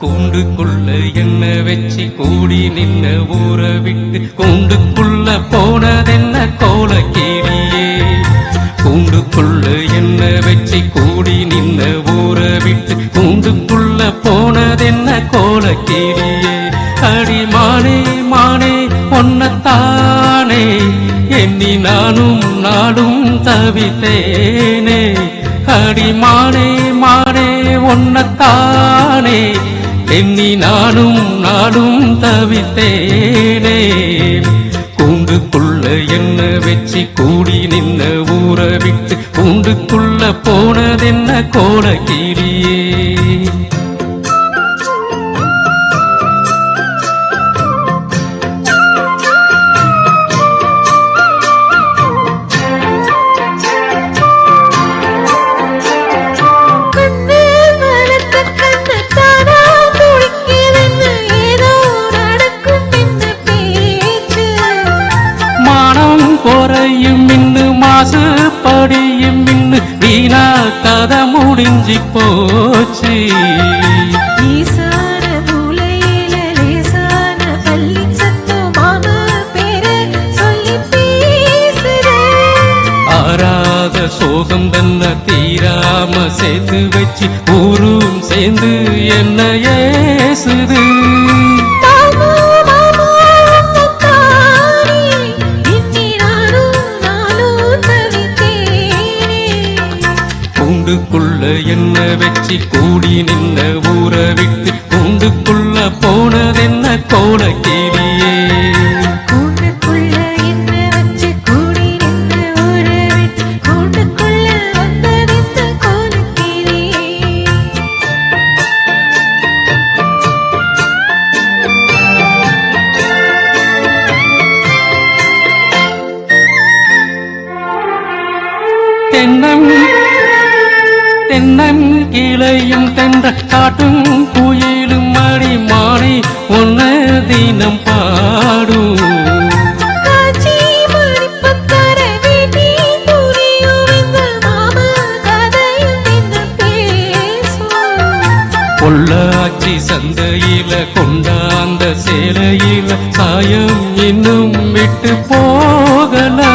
கூண்டுக்குள்ள என்ன வச்சு கூடி நின்ன ஊற விட்டு கூண்டுக்குள்ள போனதென்ன கோலக்கீரியே கூண்டுக்குள்ள என்ன வச்சு கூடி நின்ன ஊற விட்டு கூண்டுக்குள்ள போனதென்ன கோலக்கீரியே அடி மானே மானே ஒன்னத்தானே எண்ணி நானும் நாடும் தவித்தேனே. அடி மானே மானே ஒன்னத்தானே எண்ணி நானும் நானும் தவித்தேனே. கூண்டுக்குள்ள என்ன வச்சு கூடி நின்ன ஊற விட்டு கூண்டுக்குள்ள போனதென்ன கோலக்கிரியே குறையும் மின்னு மாசு படியும் மின்னு வீணா கதை முடிஞ்சு போச்சு. சோகம் தன்ன தீராம சேர்த்து வச்சு ஊரும் சேர்ந்து என்ன ஏசுது. கூண்டுக்குள்ள என்ன வச்சு கூடி நின்ன ஊற விட்டு கூண்டுக்குள்ள போனதென்ன கோலக்கிரியே? கூண்டுக்குள்ள தென்னம் கிளையும் தென்ற காட்டும் குயிலும் மணி மாறி ஒன்ன தினம் பாடும். பொள்ளாச்சி சந்தையில கொண்டாந்த சேலையில சாயம் இன்னும் விட்டு போகல.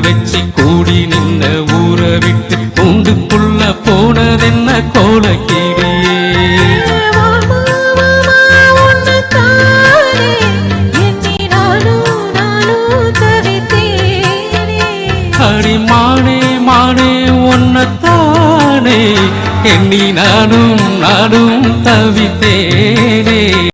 வச்சு கூடி நின்ன ஊற விட்டு கூண்டுக்குள்ள போனதென்ன கோலக்கிரியே மாமா அடி மானே மானே ஒன்னத்தானே எண்ணி நானும் நானும் தவித்தேனே.